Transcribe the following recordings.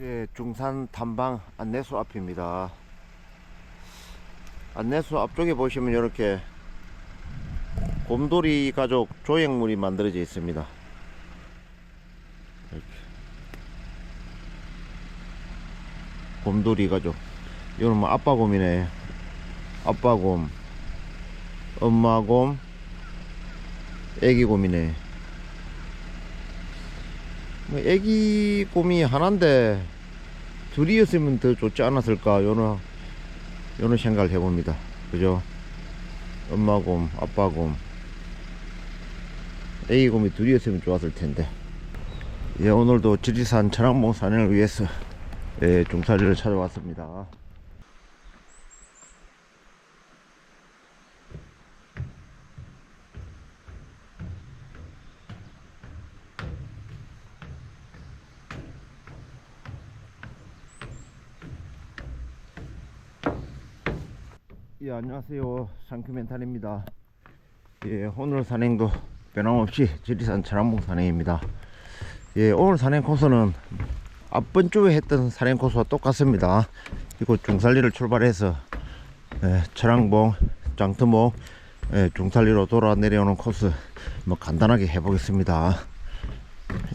예, 중산 탐방 안내소 앞입니다. 안내소 앞쪽에 보시면 이렇게 곰돌이 가족 조형물이 만들어져 있습니다. 이렇게. 곰돌이 가족. 이건 뭐 아빠 곰이네. 아빠 곰, 엄마 곰, 애기 곰이네. 뭐 애기 곰이 하나인데 둘이었으면 더 좋지 않았을까? 요런 요런 생각을 해봅니다. 그죠? 엄마 곰 아빠 곰. 애기 곰이 둘이었으면 좋았을 텐데. 예 오늘도 지리산 천왕봉 산행을 위해서 예 중사리를 찾아왔습니다 예 안녕하세요. 상큐멘탈입니다. 예 오늘 산행도 변함없이 지리산 천왕봉 산행입니다. 예 오늘 산행 코스는 앞번 주에 했던 산행 코스와 똑같습니다. 이곳 중산리를 출발해서 예, 천왕봉 장트모 예, 중산리로 돌아 내려오는 코스 뭐 간단하게 해보겠습니다.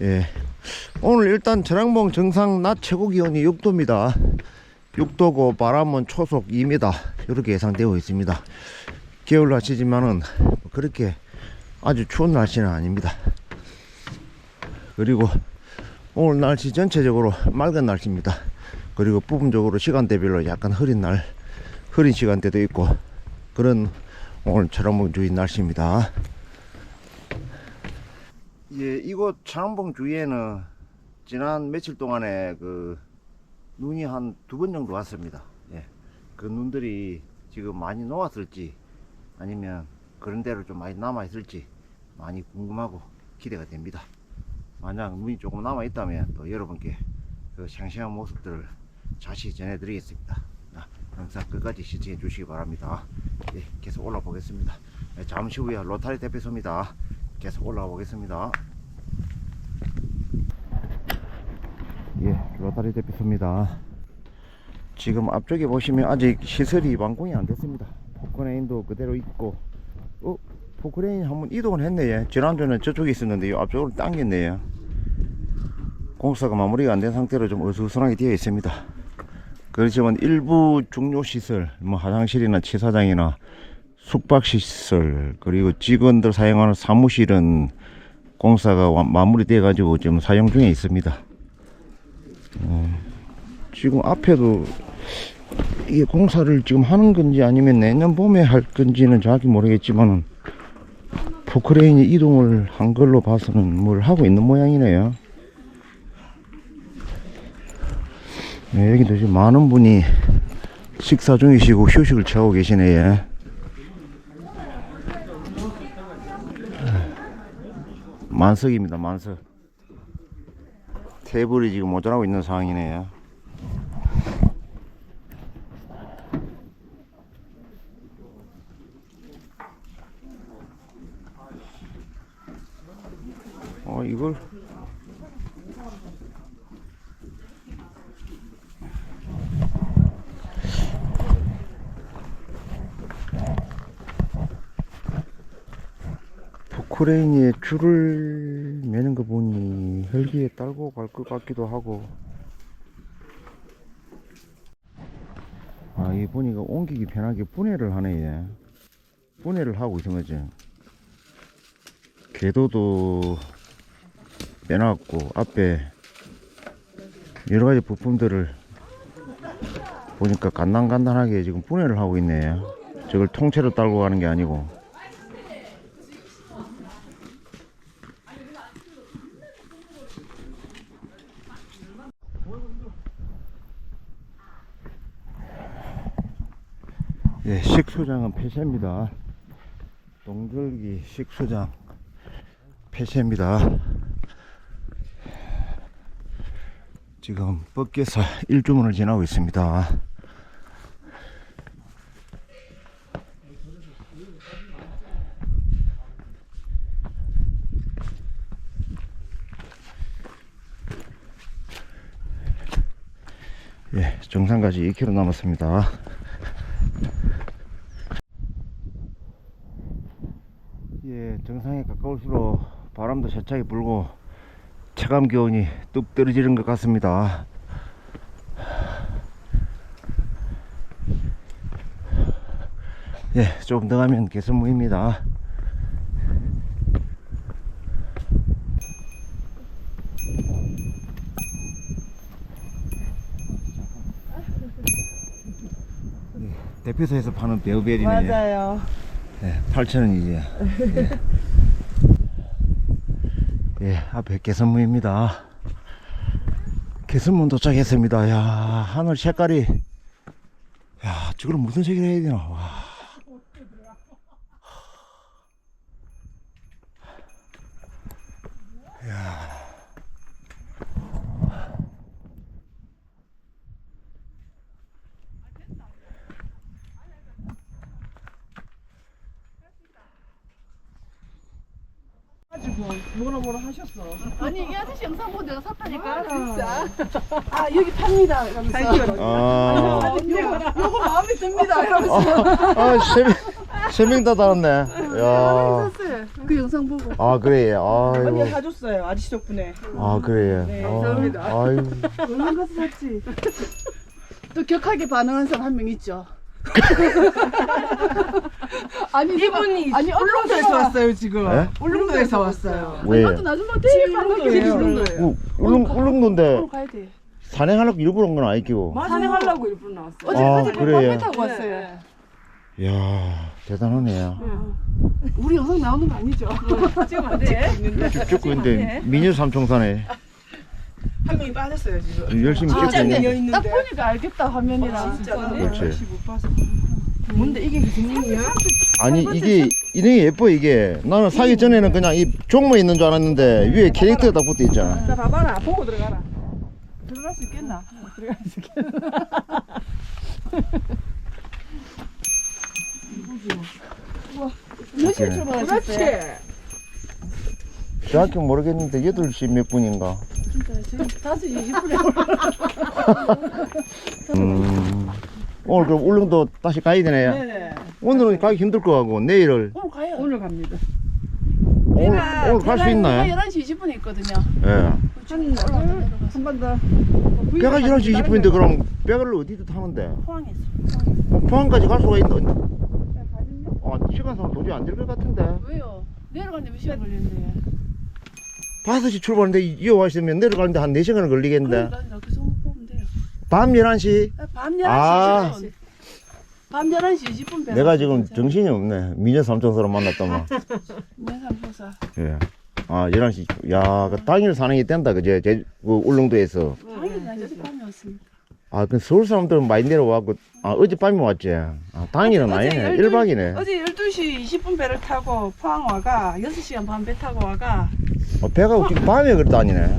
예 오늘 일단 천왕봉 정상 낮 최고 기온이 6도입니다 6도고 바람은 초속 2m 이렇게 예상되어 있습니다. 겨울 날씨지만은 그렇게 아주 추운 날씨는 아닙니다. 그리고 오늘 날씨 전체적으로 맑은 날씨입니다. 그리고 부분적으로 시간대별로 약간 흐린 날, 흐린 시간대도 있고 그런 오늘 철원봉 주위 날씨입니다. 예, 이곳 철원봉 주위에는 지난 며칠 동안에 그 눈이 한 두 번 정도 왔습니다. 예. 그 눈들이 지금 많이 녹았을지 아니면 그런 대로 좀 많이 남아 있을지 많이 궁금하고 기대가 됩니다. 만약 눈이 조금 남아 있다면 또 여러분께 그 생생한 모습들을 다시 전해드리겠습니다. 아, 영상 끝까지 시청해 주시기 바랍니다. 예, 계속 올라 보겠습니다. 예, 잠시 후에 로타리 대피소입니다. 계속 올라가 보겠습니다. 예, 로타리 대피소입니다. 지금 앞쪽에 보시면 아직 시설이 완공이 안 됐습니다. 포크레인도 그대로 있고, 어, 포크레인 한번 이동을 했네 요. 지난주는 저쪽에 있었는데 앞쪽으로 당겼네 요. 공사가 마무리가 안 된 상태로 좀 어수선하게 되어 있습니다. 그렇지만 일부 중요 시설, 뭐 화장실이나 치사장이나 숙박시설, 그리고 직원들 사용하는 사무실은 공사가 완- 마무리돼 가지고 지금 사용 중에 있습니다. 지금 앞에도 이게 공사를 지금 하는 건지 아니면 내년 봄에 할 건지는 정확히 모르겠지만 포크레인이 이동을 한 걸로 봐서는 뭘 하고 있는 모양이네요. 네, 여기도 지금 많은 분이 식사 중이시고 휴식을 취하고 계시네요. 만석입니다, 만석. 테이블이 지금 모자라고 있는 상황이네요. 어, 이걸 포크레인에 줄을 매는 거 보니 헬기에 딸고 갈 것 같기도 하고 아, 이 보니까 옮기기 편하게 분해를 하네, 얘. 분해를 하고 있는 거지. 궤도도 빼놨고, 앞에 여러 가지 부품들을 보니까 간단간단하게 지금 분해를 하고 있네요. 저걸 통째로 딸고 가는 게 아니고. 예, 식수장은 폐쇄입니다. 동절기 식수장 폐쇄입니다. 지금 밖에서 일주문을 지나고 있습니다. 예, 정상까지 2km 남았습니다. 예, 정상에 가까울수록 바람도 세차게 불고 체감 기온이 뚝 떨어지는 것 같습니다. 예, 조금 더 가면 개선무입니다. 대표소에서 파는 베어벨이네. 맞아요. 예, 8,000원이지. 예. 예, 앞에 개선문입니다. 개선문 도착했습니다. 야, 하늘 색깔이. 야, 저걸 무슨 색이라 해야 되나. 와. 가지고 뭐라 뭐라 하셨어. 아니 이 아저씨 영상 보고 내가 샀다니까 진짜. 아 여기 팝니다. 이러면서. 아, 요거, 요거 마음에 듭니다. 이러면서. 아, 세 명, 세명 다 달았네. 야. 샀어요 그 영상 보고 아, 그래. 언니가 아유. 사줬어요. 아저씨 덕분에. 아, 그래. 네, 아, 감사합니다. 아유. 얼른 가서 샀지. 또 격하게 반응한 사람 한 명 있죠 아니 이분이 아니 울릉도에서 왔어요 지금. 네? 울릉도에서 왔어요. 왜? 나도 나중에 되게 반갑게 울릉도예요. 울릉 울릉도예요. 우- 울릉, 울릉도인데 오늘 가야 돼 산행하려고 일부러 온 건 아니고. 산행하려고 일부러 나왔어요. 어제 아, 어제 그래. 그래 타고 네. 왔어요 이야, 대단하네. 우리 영상 나오는 거 아니죠 지금 안 돼. 죽고 있는데 미녀 삼총사네. 한 명이 빠졌어요 지금. 열심히 아, 찍고 있는. 비어 딱. 보니까 알겠다 화면이랑 진짜. 그렇지. 아저씨 못 봐서. 뭔데 이게 교수님이야? 아니 이게 이름이 예뻐 이게. 나는 사기 전에는 그냥 이 종모 있는 줄 알았는데 위에 캐릭터가 딱 붙어 있잖아. 자 봐봐라. 보고 들어가라. 들어갈 수 있겠나? 들어갈 수 있겠나? 몇 시에 그래. 출발하셨어요? 그렇지. 정확히 모르겠는데 8시 몇 분인가. 진짜 지금 5시 20분에 음. 오늘 그럼 울릉도 다시 가야 되네. 네네. 오늘은 가기 힘들 거 같고 내일을 오늘 가요 오늘 갑니다. 오늘 오늘 갈 수 있나요? 11시 20분에 있거든요 예. 한번 더. 배가 11시 20분인데 그럼 배를 어디서 타는데? 포항에서 뭐 포항까지 갈 수가 있나? 아, 시간상 도저히 안 될 것 같은데. 왜요? 내려가는데 몇 시간 걸리는데 5시 출발인데 이어와 있으면 내려가는데 한 4시간 걸리겠는데. 그러니까 돼요 밤 11시? 밤 11시 아. 20분 밤 11시 20분 배가 내가 지금 정신이 없네. 미녀 삼총사로 만났다만. 인삼포사 예. 아, 11시. 야, 그 당일 산행이 된다, 그제? 제, 그 울릉도에서. 어제 밤에 왔습니다 아, 그 서울 사람들은 많이 내려와고, 아, 어젯밤에 왔지. 아, 당일은 어제 아니네. 12 1박이네. 어제 12시 20분 배를 타고 포항 와가 6시간 반 배 타고 와가 어, 배가 지금 밤에 그래 다니네.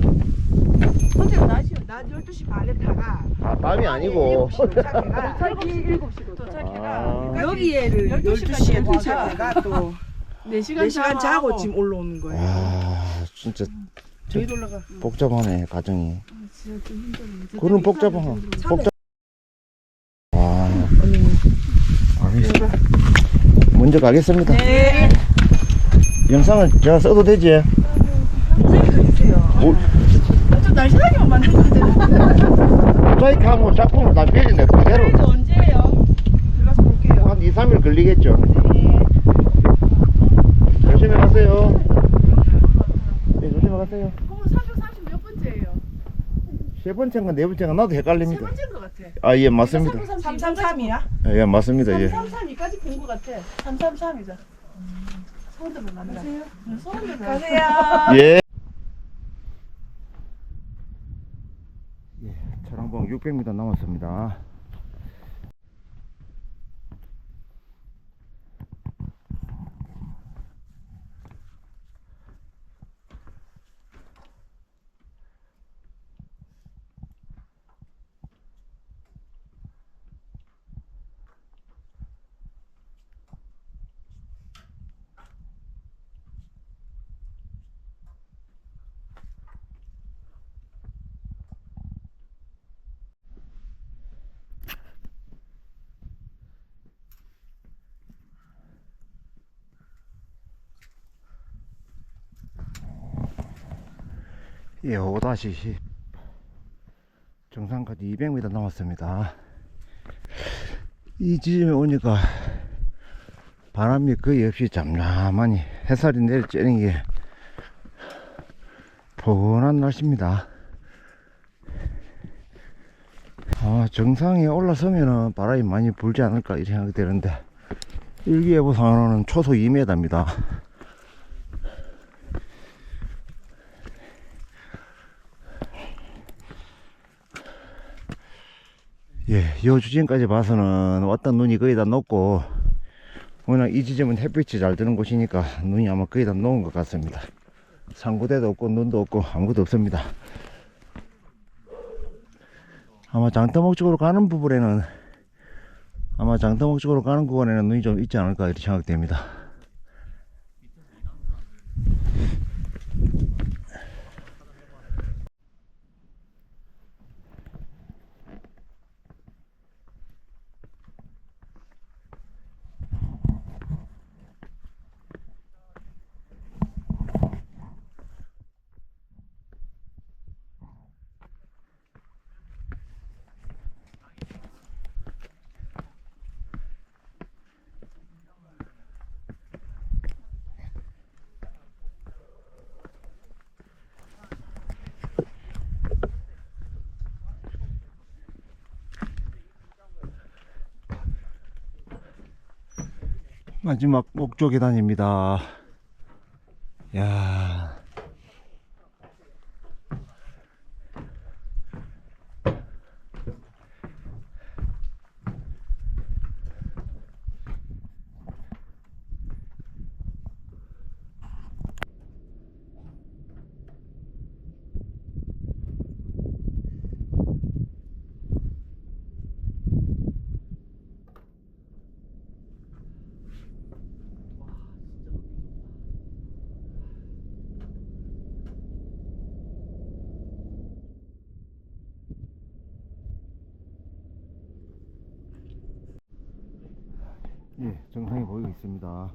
어제 낮이 낮 12시 반에 타가 아, 밤이 아니고. 7시 도착해가 7시 도착해가 아. 여기에를 12시에 12시에 도착해가 또 4시간, 4시간 자고 지금 올라오는 거예요 와, 진짜 저희도 올라가 복잡하네, 가정이. 그런 복잡한, 복잡. 와, 언니는 알겠습니다. 먼저 가겠습니다. 네 영상은 제가 써도 되지? 선생님도 주세요 뭐, 좀 날씬하게만 만들면 되는데 모자이크 하면 작품을 다 빌리네, 그대로. 선생님도 언제예요? 들어가서 볼게요 한 2, 3일 걸리겠죠. 조심히 가세요. 네, 조심히 가세요. 그럼 330 몇 번째예요? 세 번째인가 네 번째인가 나도 세 헷갈립니다. 번째인 것 같아 아, 예, 맞습니다. 333이야? 예, 맞습니다. 예. 332까지 본 것 같아 333이죠 서울대로 만나 서울대로 가세요 예. 예, 차량봉 600m 남았습니다. 예, 5-10 정상까지 200m 남았습니다. 이 지점에 오니까 바람이 거의 없이 잠잠하니 햇살이 내리쬐는 게 포근한 날씨입니다. 아, 정상에 올라서면은 바람이 많이 불지 않을까 이렇게 생각이 되는데 일기예보상으로는 초속 2m입니다. 예, 요 주진까지 봐서는 왔던 눈이 거의 다 녹고 워낙 이 지점은 햇빛이 잘 드는 곳이니까 눈이 아마 거의 다 녹은 것 같습니다. 상구대도 없고 눈도 없고 아무것도 없습니다. 아마 장터목 쪽으로 가는 부분에는 아마 장터목 쪽으로 가는 구간에는 눈이 좀 있지 않을까 이렇게 생각됩니다. 마지막 목조 계단입니다. 야. 예, 정상이 보이고 있습니다.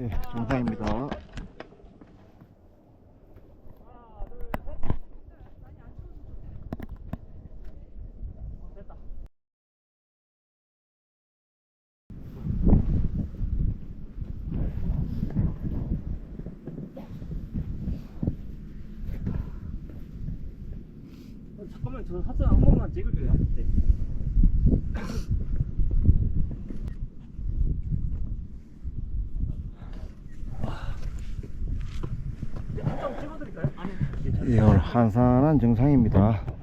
예, 정상입니다. 어, 잠깐만 저 사진 한 번만 찍을게요. 네. 한장 찍어드릴까요? 아니 괜찮아요. 예, 오늘 한산한 정상입니다.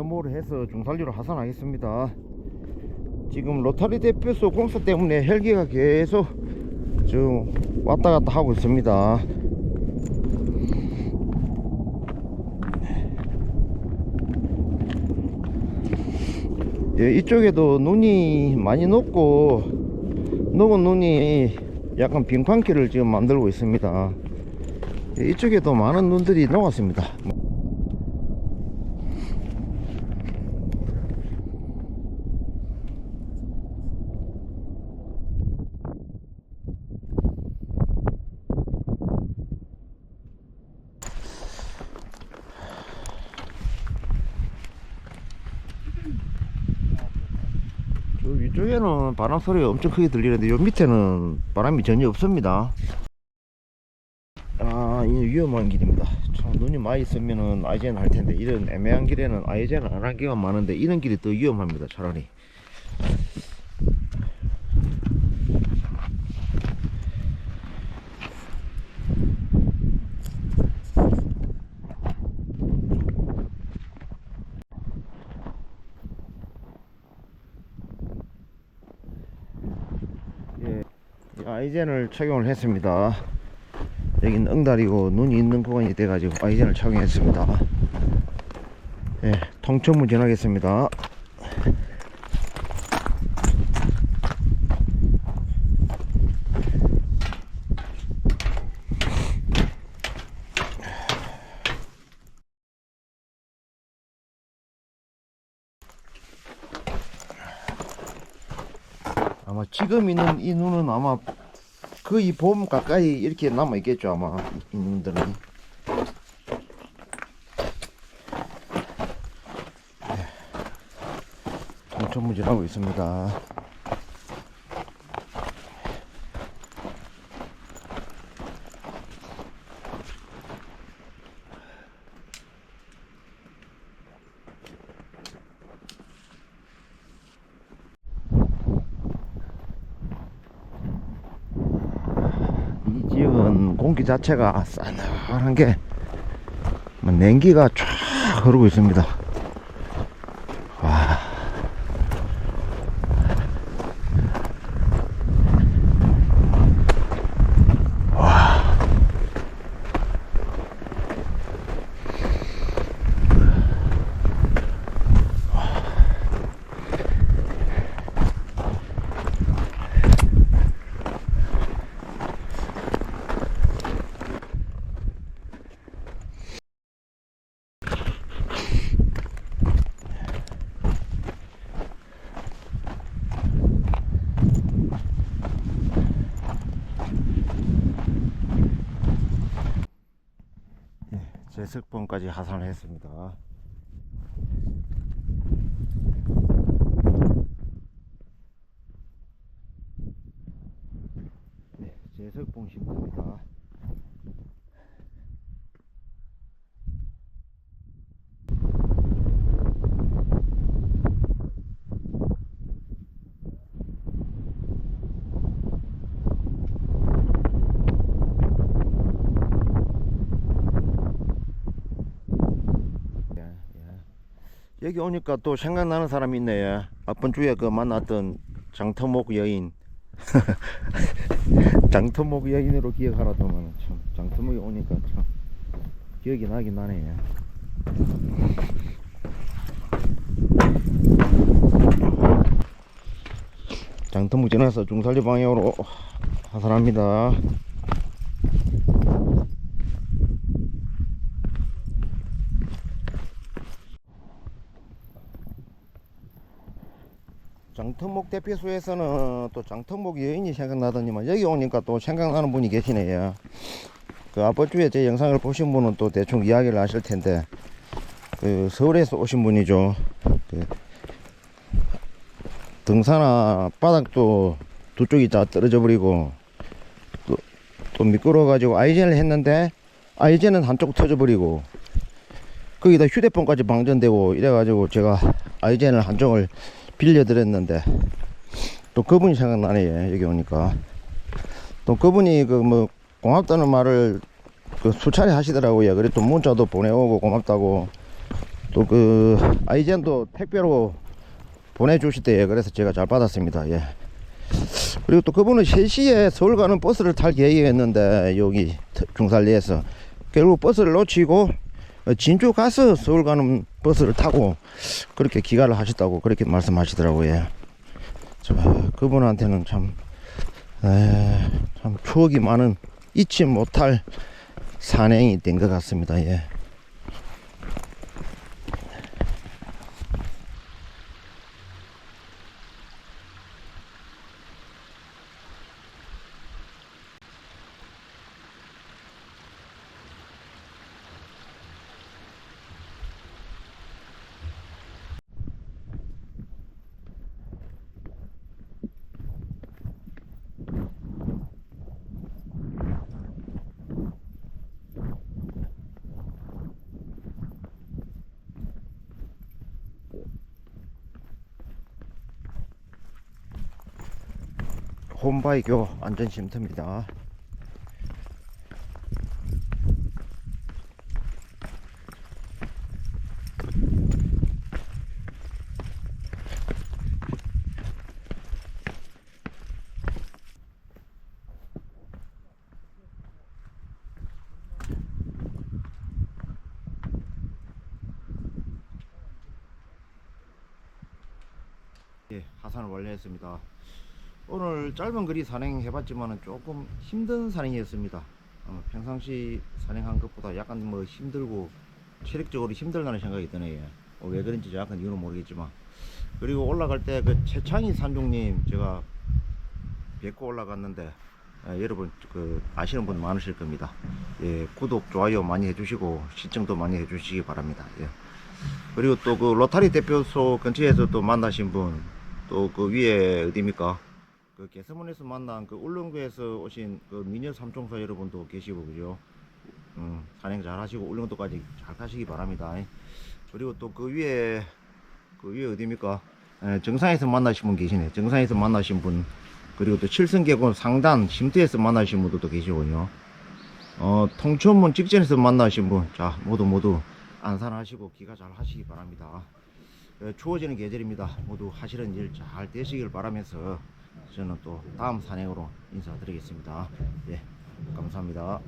예, 장터모를 해서 중산리로 하산하겠습니다. 지금 로타리 대표소 공사 때문에 헬기가 계속 좀 왔다 갔다 하고 있습니다. 예, 이쪽에도 눈이 많이 녹고 녹은 눈이 약간 빙판길을 지금 만들고 있습니다. 예, 이쪽에도 많은 눈들이 녹았습니다. 이쪽에는 바람 소리가 엄청 크게 들리는데 요 밑에는 바람이 전혀 없습니다. 아, 이 위험한 길입니다. 참 눈이 많이 있으면은 아이젠 할 텐데 이런 애매한 길에는 아이젠 안 하기가 많은데 이런 길이 더 위험합니다. 차라리. 예, 이 아이젠을 착용을 했습니다. 여기는 응달이고 눈이 있는 구간이 돼가지고 아이젠을 착용했습니다. 예, 통천문 지나겠습니다. 지금 있는 이 눈은 아마 거의 봄 가까이 이렇게 남아 있겠죠 아마 이 눈들은. 통천무진하고 있습니다 이 지역은 공기 자체가 싸늘한 게뭐 냉기가 쫙 흐르고 있습니다. 와. 와. 예, 제석봉까지 하산을 했습니다. 네, 제석봉 신부입니다. 예, 예. 여기 오니까 또 생각나는 사람이 있네. 예. 앞번 주에 그 만났던 장터목 여인. 장터목 여인으로 기억하라더만 참 장터목이 오니까 참 기억이 나긴 나네. 예. 장터목 지나서 중살리 방향으로 하산합니다. 장터목 대피소에서는 또 장터목 여인이 생각나더니만 여기 오니까 또 생각나는 분이 계시네요. 그 앞주에 제 영상을 보신 분은 또 대충 이야기를 하실 텐데 그 서울에서 오신 분이죠. 그 등산화 바닥도 두 쪽이 다 떨어져 버리고 또, 또 미끄러워 가지고 아이젠을 했는데 아이젠은 한쪽 터져 버리고 거기다 휴대폰까지 방전되고 이래 가지고 제가 아이젠을 한쪽을 빌려드렸는데 또 그분이 생각나네 여기 오니까. 또 그분이 그 뭐 고맙다는 말을 그 수차례 하시더라고요. 그래 또 문자도 보내오고 고맙다고 또 그 아이젠도 택배로 보내주시대요. 그래서 제가 잘 받았습니다. 예. 그리고 또 그분은 3시에 서울 가는 버스를 탈 계획이었는데 여기 중살리에서 결국 버스를 놓치고 진주 가서 서울 가는 버스를 타고 그렇게 기가를 하셨다고 그렇게 말씀하시더라고요. 저, 그분한테는 참, 에, 참 추억이 많은 잊지 못할 산행이 된 것 같습니다. 예. 홈바이교 안전쉼터입니다. 예, 하산을 완료했습니다. 오늘 짧은 거리 산행 해봤지만은 조금 힘든 산행이었습니다. 어, 평상시 산행한 것보다 약간 뭐 힘들고 체력적으로 힘들다는 생각이 드네요. 어, 왜 그런지 약간 이유는 모르겠지만 그리고 올라갈 때 그 최창희 산종님 제가 뵙고 올라갔는데 아, 여러분 그 아시는 분 많으실 겁니다. 예, 구독 좋아요 많이 해주시고 시청도 많이 해주시기 바랍니다. 예. 그리고 또 그 로타리 대표소 근처에서 또 만나신 분, 또 그 위에 어디입니까? 그 개서문에서 만난 그 울릉도에서 오신 그 미녀 삼총사 여러분도 계시고 그죠? 음, 산행 잘 하시고 울릉도까지 잘 가시기 바랍니다. 그리고 또 그 위에 그 위에 어디입니까? 에, 정상에서 만나신 분 계시네. 정상에서 만나신 분 그리고 또 칠성계곡 상단 쉼터에서 만나신 분도 또 계시군요. 어, 통천문 직전에서 만나신 분, 자 모두 모두 안산하시고 기가 잘 하시기 바랍니다. 어, 추워지는 계절입니다. 모두 하시는 일 잘 되시길 바라면서 저는 또 다음 산행으로 인사드리겠습니다. 예, 감사합니다.